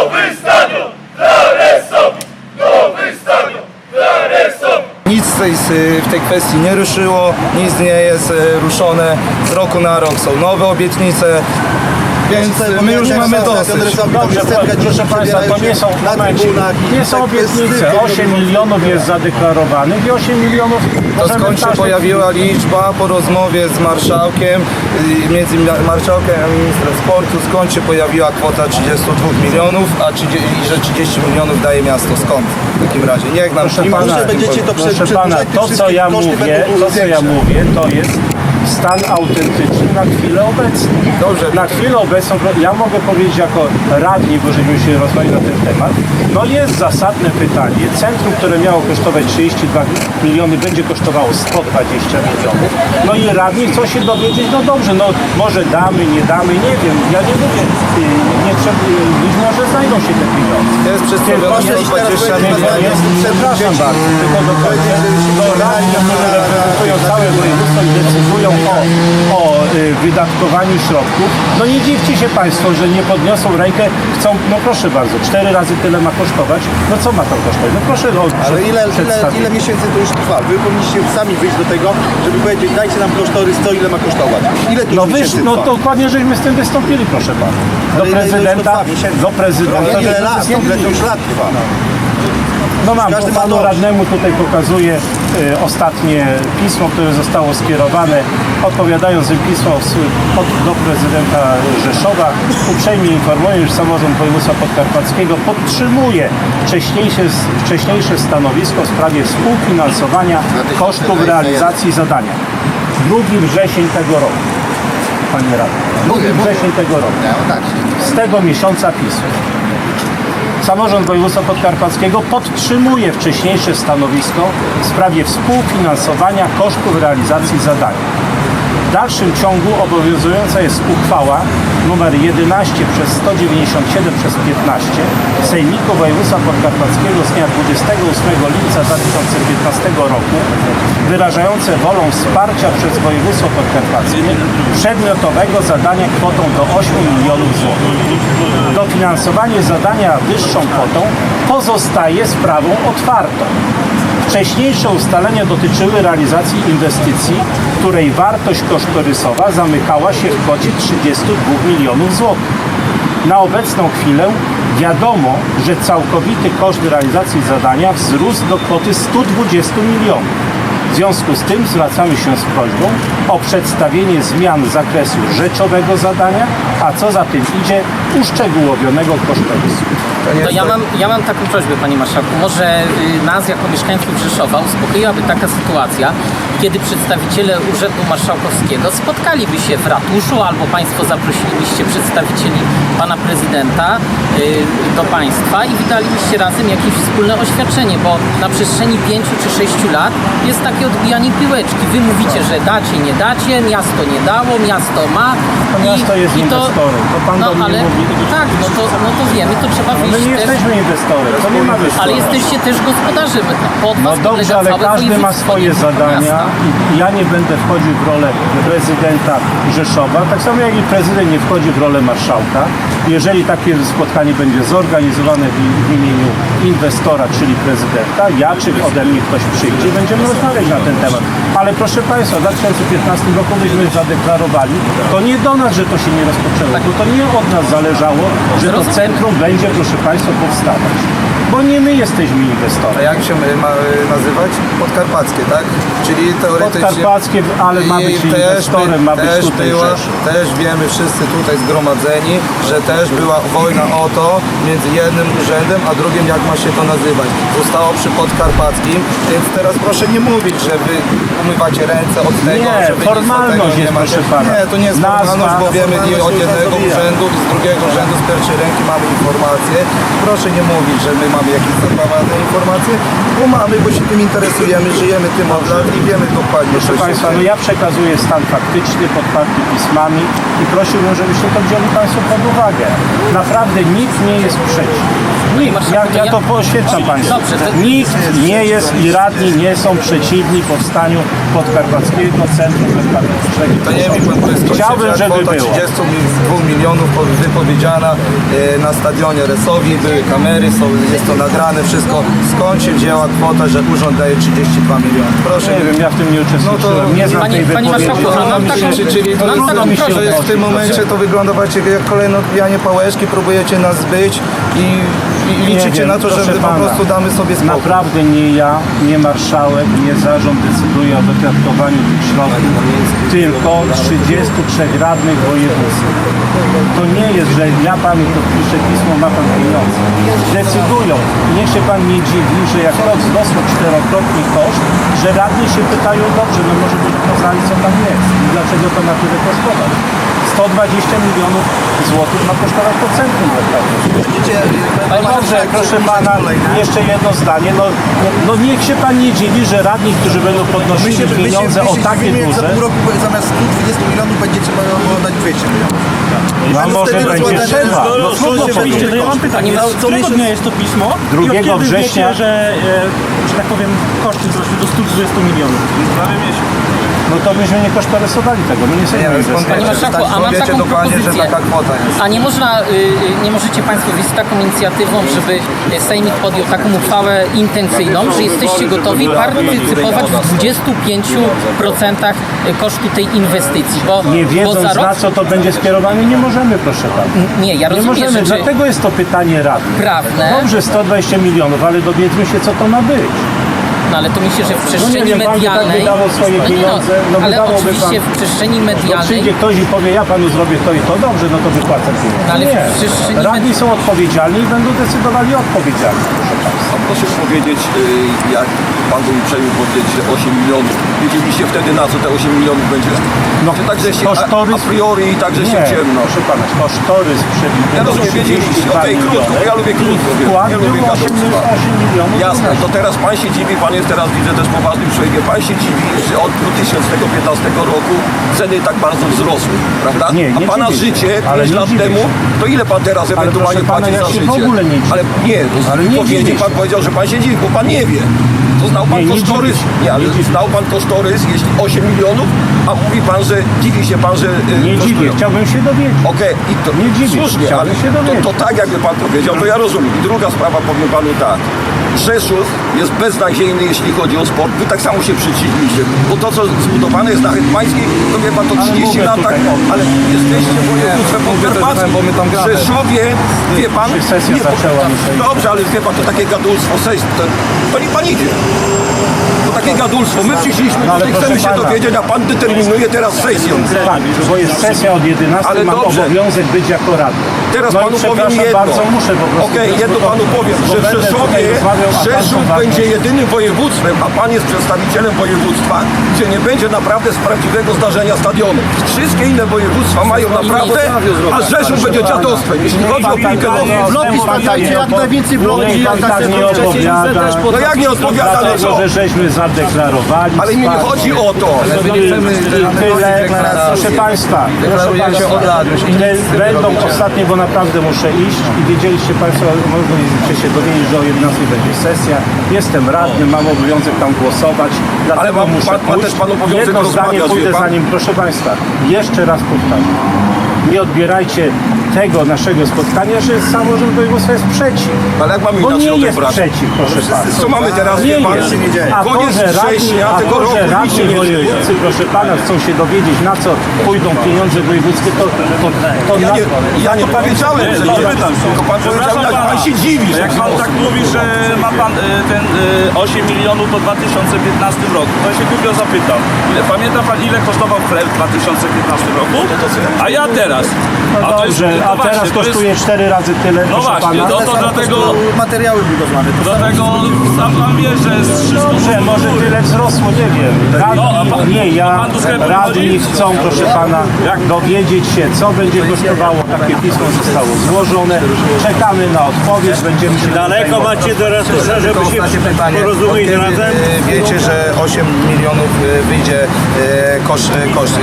Nowy stadion dla Resowi! Nowy stadion dla Resowi! Nic w tej, kwestii nie ruszyło, nic nie jest e, ruszone. Z roku na rok są nowe obietnice, więc my już mamy dosyć. Dobrze, proszę Państwa, to nie są, momencik, nie są obietnice. 8 milionów jest zadeklarowanych i 8 milionów To skąd się pojawiła liczba po rozmowie z marszałkiem, y, między marszałkiem a ministrem sportu, skąd się pojawiła kwota 32 milionów, a 30, i że 30 milionów daje miasto. Skąd w takim razie? Niech nam Proszę nie pana, może będziecie to proszę przed- pana, to co ja mówię, to co ja mówię, to jest stan autentyczny na chwilę obecną. Dobrze. Na chwilę obecną, ja mogę powiedzieć jako radni, bo żeśmy się rozmawiali na ten temat, no jest zasadne pytanie, centrum, które miało kosztować 32 miliony, będzie kosztowało 120 milionów, no i radni chcą się dowiedzieć, no dobrze, no może damy, nie damy, nie wiem, ja nie mówię, y, nie trzeba, y, być może znajdą się te pieniądze. Jest przedstawione Tylko jest 120 teraz milionów. jest, przepraszam bardzo, tylko do końca, to radni, którzy reprezentują całe województwo i decydują o, o y, wydatkowaniu środków, no nie dziwcie się Państwo, że nie podniosą rękę, chcą, no proszę bardzo, cztery razy tyle ma kosztować, no co ma to kosztować? No proszę o Ale ile, ile, ile miesięcy to już trwa? Wy powinniście sami wyjść do tego, żeby powiedzieć, dajcie nam kosztorys, co ile ma kosztować. Ile to No miesięcy no trwa? dokładnie żeśmy z tym wystąpili, proszę Pana. Do to prezydenta, do prezydenta. Ile lat? to już lat trwa? No mam, Każdy to ma panu radnemu tutaj pokazuję y, ostatnie pismo, które zostało skierowane. Odpowiadając tym pismo pod, do prezydenta Rzeszowa, uprzejmie informuję, że samorząd województwa podkarpackiego podtrzymuje wcześniejsze, wcześniejsze stanowisko w sprawie współfinansowania kosztów realizacji zadania. 2 wrzesień tego roku. Panie radny. 2 wrzesień tego roku. Z tego miesiąca pismo. Samorząd Województwa Podkarpackiego podtrzymuje wcześniejsze stanowisko w sprawie współfinansowania kosztów realizacji zadania. W dalszym ciągu obowiązująca jest uchwała nr 11 przez 197 przez 15 Sejmiku Województwa Podkarpackiego z dnia 28 lipca 2015 roku wyrażające wolą wsparcia przez województwo podkarpackie przedmiotowego zadania kwotą do 8 milionów złotych. Dofinansowanie zadania wyższą kwotą pozostaje sprawą otwartą. Wcześniejsze ustalenia dotyczyły realizacji inwestycji, której wartość kosztorysowa zamykała się w kwocie 32 milionów złotych. Na obecną chwilę wiadomo, że całkowity koszt realizacji zadania wzrósł do kwoty 120 milionów. W związku z tym zwracamy się z prośbą o przedstawienie zmian zakresu rzeczowego zadania, a co za tym idzie uszczegółowionego kosztorysu. To ja mam, ja mam taką prośbę, Panie Marszałku. Może y, nas, jako mieszkańców Rzeszowa, uspokoiłaby taka sytuacja, kiedy przedstawiciele Urzędu Marszałkowskiego spotkaliby się w ratuszu, albo Państwo zaprosilibyście przedstawicieli Pana Prezydenta y, do Państwa i wydalibyście razem jakieś wspólne oświadczenie, bo na przestrzeni 5 czy 6 lat jest takie odbijanie piłeczki. Wy mówicie, że dacie, nie dacie, miasto nie dało, miasto ma. To miasto jest inwestorem, to pan no, do ale, mówi. Tak, no to, no to wiemy, to trzeba No wyjść my nie też jesteśmy inwestorem, to nie ma ale wyjścia. jesteście też gospodarzem. Pod No dobrze, ale każdy ma swoje zadania miasta. Ja nie będę wchodził w rolę prezydenta Rzeszowa, tak samo jak i prezydent nie wchodzi w rolę marszałka. Jeżeli takie spotkanie będzie zorganizowane w, imieniu inwestora, czyli prezydenta, ja czy ode mnie ktoś przyjdzie, będziemy rozmawiać na ten temat. Ale proszę Państwa, w 2015 roku myśmy zadeklarowali, to nie do nas, że to się nie rozpoczęło, bo to nie od nas zależało, że to centrum będzie, proszę Państwa, powstawać. Bo nie my jesteśmy inwestorem. A jak się ma nazywać? Podkarpackie, tak? Czyli teoretycznie... Podkarpackie, ale ma być też inwestorem, ma być też tutaj była, Rzeszów. Też wiemy wszyscy tutaj zgromadzeni, że też była wojna o to między jednym urzędem, a drugim jak ma się to nazywać. Zostało przy Podkarpackim, więc teraz proszę nie mówić, że wy umywacie ręce od tego, Nie, że wy nic od formalność tego nie jest, macie. proszę pana. Nie, to nie jest Nazwa, formalność, bo wiemy i od formalność jednego urzędu i z drugiego urzędu z pierwszej ręki mamy informacje. Proszę nie mówić, że my mamy jakieś zabawane informacje, bo mamy, bo się tym interesujemy, żyjemy tym od lat i wiemy dokładnie, co Proszę się Państwa, no dzieje. ja przekazuję stan faktyczny podparty pismami i prosiłbym, żebyście to wzięli Państwo pod uwagę. Naprawdę nikt nie jest przeciw. Nikt, ja, ja to poświadczam Państwu. To- Nikt nie jest i radni nie są przeciwni powstaniu Podkarpackiego Centrum Wypadkowego. To nie mi pan powiedział, Chciałbym, żeby kwota było. 32 milionów po- wypowiedziana e, na stadionie Resowi, były kamery, są, jest to nagrane, wszystko. Skąd się wzięła kwota, że urząd daje 32 miliony? Proszę Nie wiem, ja w tym nie uczestniczyłem. No to- nie znam Panie- tej panie wypowiedzi. marszałku, taką- się- czyli taką to jest w tym momencie to wygląda właśnie jak kolejne odbijanie pałeczki, próbujecie nas zbyć i, i liczycie wiem, na to, że my po pana, prostu damy sobie spokój. Naprawdę nie ja, nie marszałek, nie zarząd decyduje o wydatkowaniu tych środków, tylko 33 radnych województw. To nie jest, że ja panu podpiszę pismo, ma pan pieniądze. Decydują. I niech się pan nie dziwi, że jak rok wzrosło czterokrotnie koszt, że radni się pytają, dobrze, no może by poznali co tam jest i dlaczego to ma tyle kosztować. 120 milionów złotych ma kosztować to centrum. Panie Dobrze, marszałku, proszę pana, jeszcze jedno zdanie. No, no, no niech się pan nie dziwi, że radni, którzy będą podnosili pieniądze o takie dziwimy, jak za duże, pół roku zamiast 120 milionów będzie trzeba było dać 200 milionów. no może będzie trzeba. No, No no, trudno no, powiedzieć. no, Ja mam pytanie, Panie z którego dnia jest to pismo? I 2 od kiedy września. Wiecie, że, e, że tak powiem, koszty wzrosły do 120 milionów. Prawie miesiąc. No to myśmy nie kosztorysowali tego, my nie Nie, jesteśmy Panie marszałku, tak, mam wiecie taką dokładnie, że propozycję. taka kwota jest. A nie można, y, y, nie możecie Państwo wyjść z taką inicjatywą, żeby y, Sejmik podjął taką uchwałę intencyjną, że jesteście gotowi partycypować w 25% kosztu tej inwestycji, bo, Nie bo wiedząc za na rok... co to będzie skierowane, nie możemy, proszę pana. Nie, ja Nie rozumiem, możemy, że czy dlatego jest to pytanie radnych. prawne, Dobrze, 120 milionów, ale dowiedzmy się, co to ma być. No ale to myślę, że w No przestrzeni pan tak medialnej... wydawał swoje nie, pieniądze, no ale wydawałby oczywiście pan- w przestrzeni No medialnej... przyjdzie ktoś i powie, ja panu zrobię to i to, dobrze, no to wypłacę pieniądze. No ale nie. przecież nie Radni są odpowiedzialni i będą decydowali odpowiedzialni, proszę państwa. Proszę powiedzieć, y, jak pan był uprzejmy powiedzieć, że 8 milionów. Wiedzieliście wtedy na co te 8 milionów będzie? No, Czy także się a, kosztorys- a priori i także się ciemno. proszę pana, kosztorys przewiduje Ja rozumiem, wiedzieliście. 32 Okej, krótko, bo ja lubię krótko, wiem. Ja lubię 8, gadulstwa. 8 milionów. Jasne, to teraz pan się dziwi, pan jest teraz widzę też poważnym człowiekiem, pan się dziwi, że od 2015 roku ceny tak bardzo wzrosły, prawda? Nie, nie A pana dziwię życie Ale 5 nie lat temu, to ile pan teraz ewentualnie pana, płaci ja za życie? Ale nie, Ale nie wypowiedzi dziwię pan powiedział, że pan się dziwi, bo pan nie wie. To znał pan Nie, nie kosztorys, nie, ale Nie znał pan kosztorys, jeśli 8 milionów, a mówi pan, że dziwi się pan, że y, Nie kosztują. dziwię, chciałbym się dowiedzieć. Okej, i to Nie dziwię słusznie, ale się to, dowiedzieć. to tak jakby pan powiedział, to ja rozumiem. I druga sprawa powiem panu tak. Rzeszów jest beznadziejny, jeśli chodzi o sport. Wy tak samo się przeciwiliście. Bo to, co zbudowane jest na Pańskiej, to wie pan, to Ale 30 mówię lat tak, ale jesteście województwem podkarpackim. bo my tam W. Rzeszowie, wie pan... Nie, zaczęła. Dobrze, ale wie pan, to takie gadulstwo, sejść, to, to nie pan idzie. To takie gadulstwo. My przyszliśmy, No, ale tutaj chcemy się pana. dowiedzieć, a pan determinuje teraz sesję. Tak, bo jest sesja od 11, Ale mam dobrze. obowiązek być jako radny. Teraz no panu powiem jedno. bardzo, muszę po prostu... Okej, jedno bo- panu powiem, że w Rzeszowie Rzeszów będzie jedynym województwem, a pan jest przedstawicielem województwa, gdzie nie będzie naprawdę z prawdziwego zdarzenia stadionu. Wszystkie inne województwa mają naprawdę, a Rzeszów będzie dziadostwem, jeśli chodzi o piłkę nożną. Vlogi stawiajcie, jak najwięcej Niech jak pan tak wcześniej. No jak nie odpowiada, no co? Zadeklarowali Ale mi nie wsparcie. chodzi o to. Ale my nie chcemy tyle, proszę Państwa, proszę Państwa, od lat, już i te nic z tego będą robicie. ostatnie, bo naprawdę muszę iść i wiedzieliście Państwo, mogliście się dowiedzieć, że o 11 będzie sesja. Jestem radny, mam obowiązek tam głosować, dlatego Ale ma- muszę ma- ma pójść. też pan obowiązek Jedno zdanie rozmawiać, wie pójdę pan? za nim, proszę Państwa, jeszcze raz powtarzam. Nie odbierajcie tego naszego spotkania, że samorząd województwa jest przeciw. Ale jak mamy Bo inaczej nie jest odebrać? przeciw, proszę Państwa. Co mamy teraz, Nie wie pan? jest. A to, Koniec że radni, września a tego to, roku że nic się radni nie dzieje. wojewódzcy, proszę pana, chcą się dowiedzieć, na co pójdą pieniądze wojewódzkie, to, to, to Ja na, nie, ja nie powiedziałem, że nie. Zapytam się. Tylko pan powiedział, jak pan się dziwi, że Jak pan tak mówi, że ma pan y, ten y, 8 milionów po 2015 roku, to ja się głupio zapytam. Ile, pamięta pan ile kosztował chleb w 2015 roku? A ja teraz. no A to jest, dobrze, a właśnie, teraz to jest- kosztuje cztery razy tyle, No właśnie, pana. no to dlatego, Materiały budowlane. To dlatego sam pan wie, że jest wszystko Dobrze, może tyle wzrosło, nie wiem. No, a pan- Radni, nie ja, a pan do sklepu radni chcą, proszę pana, dowiedzieć się, co będzie kosztowało. Takie pismo zostało złożone. Czekamy na odpowiedź, będziemy się... Daleko macie do ratusza, żeby się pytanie. porozumieć razem? e, Wiecie, że 8 milionów e, wyjdzie e, koszt, koszt.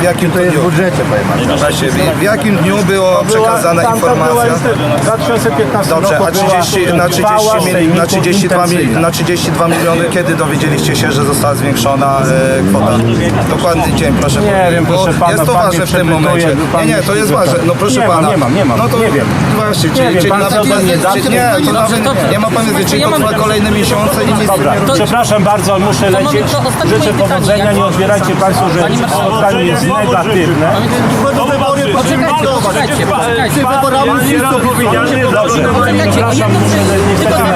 W jakim to jest budżecie, powiem pan. Właśnie, w, w jakim dniu była przekazana Tam była informacja. już w 2015 Dobrze, roku a 30, była na, 30 uchwała mil, na, 32 mil, na 32 miliony, kiedy dowiedzieliście się, że została zwiększona e, kwota? Dokładny dzień, proszę Nie powiedzieć, wiem, bo proszę pana, jest to pan ważne w tym momencie. Nie, nie, to jest ważne. No proszę Nie mam, pana. nie mam, nie mam, No to nie wiem. Właśnie, Nie czyli, wiem, czyli pan nawet, sobie nie da. czy- nie, to nawet nie ma pan wiedzy, czyli to trwa kolejne miesiące i nic nie Dobra, przepraszam bardzo, muszę lecieć. Życzę powodzenia, nie odbierajcie Państwo, że spotkanie jest negatywne. Poczekajcie, poczekajcie, poczekajcie. Ja nie raz powiedziałem, dobrze. Przepraszam,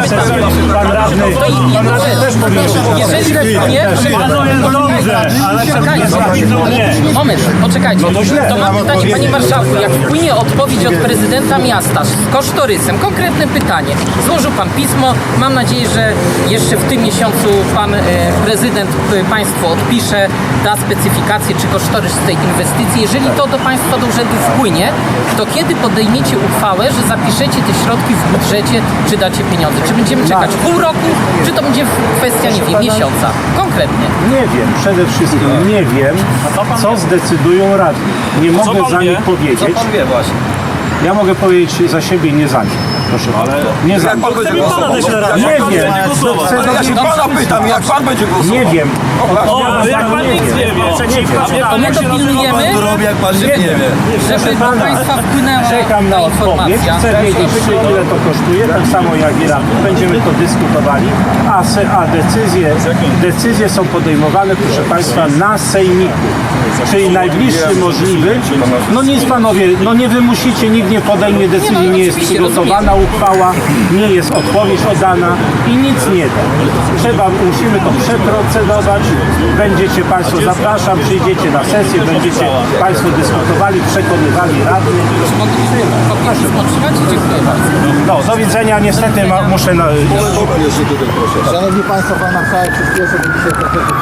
niestety. Pan radny, pan też powinien Jeżeli nie, Panu jest dobrze, ale Czekajcie. nie. Moment, poczekajcie. No to źle. Mam pytanie, panie marszałku, jak wpłynie odpowiedź od prezydenta miasta z kosztorysem, konkretne pytanie. Złożył pan pismo, mam nadzieję, że jeszcze w tym miesiącu pan e, prezydent e, państwu odpisze, da specyfikację czy kosztorys tej inwestycji. Jeżeli to do państwa do urzędu wpłynie, to kiedy podejmiecie uchwałę, że zapiszecie te środki w budżecie, czy dacie pieniądze? Czy będziemy czekać pół roku, czy to będzie kwestia, nie wiem, miesiąca? Konkretnie. Nie wiem, przede wszystkim nie wiem, co zdecydują radni. Nie mogę za nich powiedzieć. wie właśnie. Ja mogę powiedzieć za siebie nie za nich. Proszę pana. Nie za Jak nich. pan będzie pana głosował? Nie wiem. Ale ja się pana pytam, jak pan będzie głosował? Nie wiem. O, jak pan nic nie wie. To my dopilnujemy, jak pan się nie wie. żeby do państwa wpłynęła Czekam na odpowiedź. Chcę wiedzieć, ile to kosztuje, tak samo jak i. Będziemy to dyskutowali, a, se, a decyzje, decyzje są podejmowane, proszę Państwa, na sejmiku. Czyli najbliższy możliwy. No nic panowie, no nie wymusicie, nikt nie podejmie decyzji, nie jest przygotowana uchwała, nie jest odpowiedź oddana i nic nie da. Trzeba, musimy to przeprocedować. Będziecie Państwo, zapraszam, przyjdziecie na sesję, będziecie Państwo dyskutowali, przekonywali radnych. No, do widzenia. Niestety ma, muszę na, Szanowni Państwo, Pan Marszałek dzisiaj